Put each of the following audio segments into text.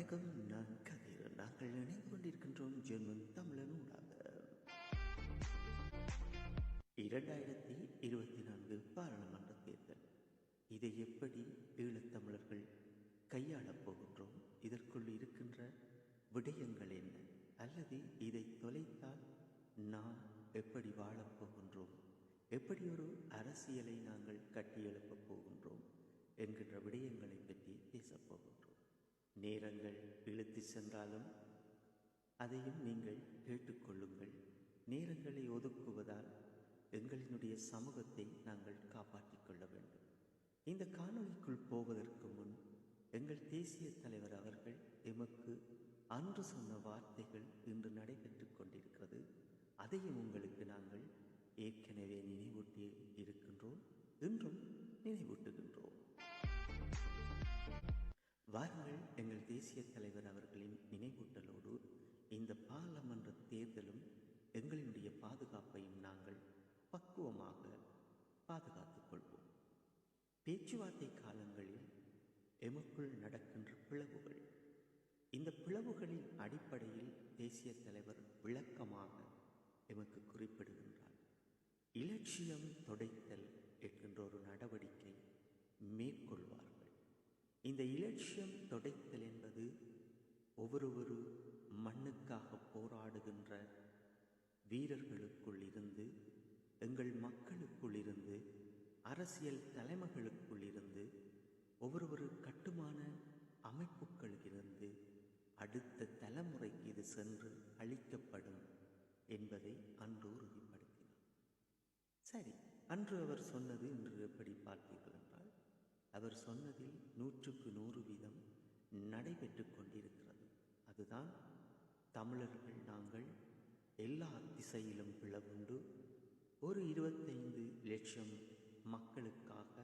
வணக்கம் நான் கதிர். நாங்கள் இணைந்து கொண்டிருக்கின்றோம் ஜெர்மன் தமிழன் ஊடாக இரண்டாயிரத்தி இருபத்தி நான்கு பாராளுமன்ற தேர்தல். இதை எப்படி ஈழத்தமிழர்கள் கையாளப் போகின்றோம்? இதற்குள் இருக்கின்ற விடயங்கள் என்ன? அல்லது இதை தொலைத்தால் நாம் எப்படி வாழப் போகின்றோம்? எப்படி ஒரு அரசியலை நாங்கள் கட்டியெழுப்பப் போகின்றோம் என்கின்ற விடயங்களை பற்றி பேசப் போகின்றோம் நேரங்கள் இழுத்து சென்றாலும் அதையும் நீங்கள் கேட்டுக்கொள்ளுங்கள். நேரங்களை ஒதுக்குவதால் எங்களினுடைய சமூகத்தை நாங்கள் காப்பாற்றிக் கொள்ள வேண்டும். இந்த காணொலிக்குள் போவதற்கு முன் எங்கள் தேசிய தலைவர் அவர்கள் எமக்கு அன்று சொன்ன வார்த்தைகள் இன்று நடைபெற்றுக் கொண்டிருக்கிறது. அதையும் உங்களுக்கு நாங்கள் ஏற்கனவே நினைவூட்டி இருக்கின்றோம். இன்றும் நினைவூட்டுகின்றோம். வாருங்கள் தேசிய தலைவர் அவர்களின் நினைவூட்டலோடு இந்த பாராளுமன்ற தேர்தலும் எங்களினுடைய பாதுகாப்பையும் நாங்கள் பக்குவமாக பாதுகாத்துக் கொள்வோம். பேச்சுவார்த்தை காலங்களில் எமக்குள் நடக்கின்ற பிளவுகள். இந்த பிளவுகளின் அடிப்படையில் தேசிய தலைவர் விளக்கமாக எமக்கு குறிப்பிடுகின்றார். இலட்சியம் தொடைத்தல் என்கின்ற ஒரு நடவடிக்கை மேற்கொள்வார்கள் இந்த இலட்சியம் தொடைத்தல் என்பது ஒவ்வொரு மண்ணுக்காக போராடுகின்ற வீரர்களுக்குள் இருந்து எங்கள் மக்களுக்குள் இருந்து அரசியல் தலைமைகளுக்குள் இருந்து ஒவ்வொரு கட்டுமான அமைப்புகளிலிருந்து அடுத்த தலைமுறைக்கு இது சென்று அளிக்கப்படும் என்பதை அன்று உறுதிப்படுத்தினார். சரி அன்று அவர் சொன்னது இன்று எப்படி பார்த்தீர்கள் என்றால் அவர் சொன்னதில் நூற்றுக்கு நூறு வீதம் நடைபெற்று கொண்டிருக்கிறது. அதுதான் தமிழர்கள் நாங்கள் எல்லா திசையிலும் பிளவுண்டு ஒரு இருபத்தைந்து லட்சம் மக்களுக்காக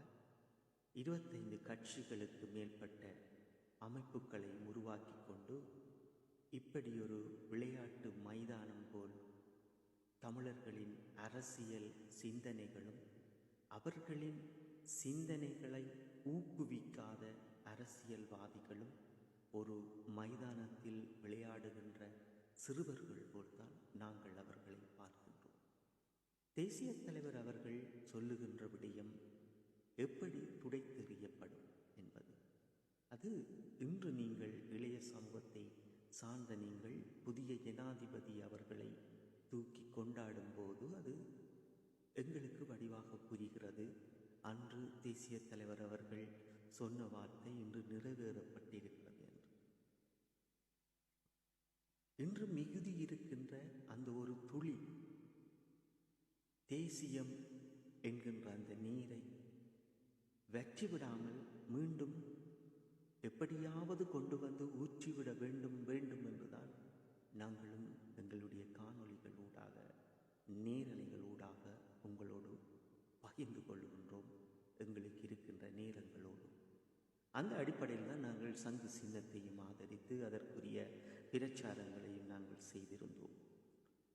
இருபத்தைந்து கட்சிகளுக்கு மேற்பட்ட அமைப்புகளை உருவாக்கி கொண்டு இப்படி ஒரு விளையாட்டு மைதானம் போல் தமிழர்களின் அரசியல் சிந்தனைகளும் அவர்களின் சிந்தனைகளை ஊக்குவிக்காத அரசியல்வாதிகளும் ஒரு மைதானத்தில் விளையாடுகின்ற சிறுவர்கள் போல்தான் நாங்கள் அவர்களை பார்க்கின்றோம். தேசிய தலைவர் அவர்கள் சொல்லுகின்ற விடயம் எப்படி துடைத்தெறியப்படும் என்பது. அது இன்று நீங்கள் இளைய சமூகத்தை சார்ந்த நீங்கள் புதிய ஜனாதிபதி அவர்களை தூக்கி கொண்டாடும் போது அது எங்களுக்கு வடிவாக புரிகிறது அன்று தேசிய தலைவர் அவர்கள் சொன்ன வார்த்தை இன்று நிறைவேறப்பட்டிருக்கிறது என்று. இன்று மிகுதி இருக்கின்ற அந்த ஒரு துளி தேசியம் என்கின்ற அந்த நீரை வற்றிவிடாமல் மீண்டும் எப்படியாவது கொண்டு வந்து அந்த அடிப்படையில் தான் நாங்கள் சங்கு சின்னத்தையும் ஆதரித்து அதற்குரிய பிரச்சாரங்களையும் நாங்கள் செய்திருந்தோம்.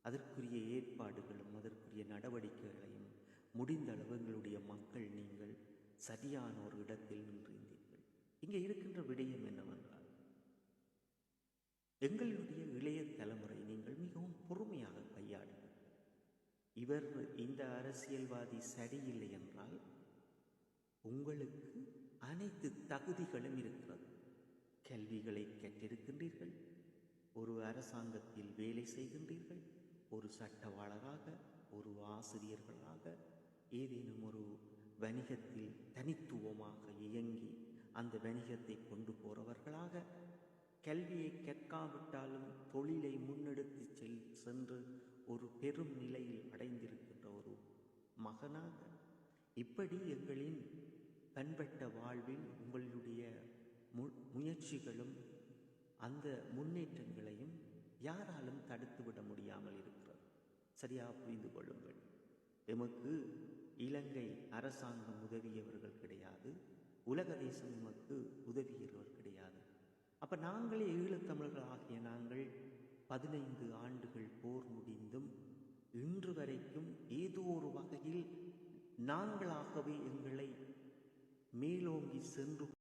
அதற்குரிய ஏற்பாடுகளும் அதற்குரிய நடவடிக்கைகளையும் முடிந்த அளவு எங்களுடைய மக்கள் நீங்கள் சரியான ஒரு இடத்தில் நின்றிருந்தீர்கள் இங்கே இருக்கின்ற விடயம் என்னவென்றால் எங்களுடைய இளைய தலைமுறை நீங்கள் மிகவும் பொறுமையாக கையாடுங்கள். இவர் இந்த அரசியல்வாதி சரியில்லை என்றால் உங்களுக்கு அனைத்து தகுதிகளும் இருக்கிறது. கல்விகளை கற்றிருக்கின்றீர்கள். ஒரு அரசாங்கத்தில் வேலை செய்கின்றீர்கள். ஒரு சட்டவாளராக ஒரு ஆசிரியர்களாக ஏதேனும் ஒரு வணிகத்தில் தனித்துவமாக இயங்கி அந்த வணிகத்தை கொண்டு போறவர்களாக கல்வியை கற்காவிட்டாலும் தொழிலை முன்னெடுத்து செல் சென்று ஒரு பெரும் நிலையில் அடைந்திருக்கின்ற ஒரு மகனாக இப்படி எங்களின் பண்பட்ட வாழ்வில் உங்களுடைய மு முயற்சிகளும் அந்த முன்னேற்றங்களையும் யாராலும் தடுத்துவிட முடியாமல் இருக்கிறது. சரியாக புரிந்து கொள்ளுங்கள். எமக்கு இலங்கை அரசாங்கம் உதவியவர்கள் கிடையாது. உலக தேசம் எமக்கு உதவியவர்கள் கிடையாது. அப்ப நாங்களே ஈழத்தமிழர்கள் ஆகிய நாங்கள் பதினைந்து ஆண்டுகள் போர் முடிந்தும் இன்று வரைக்கும் ஏதோ ஒரு வகையில் நாங்களாகவே எங்களை மேலோங்கி சென்று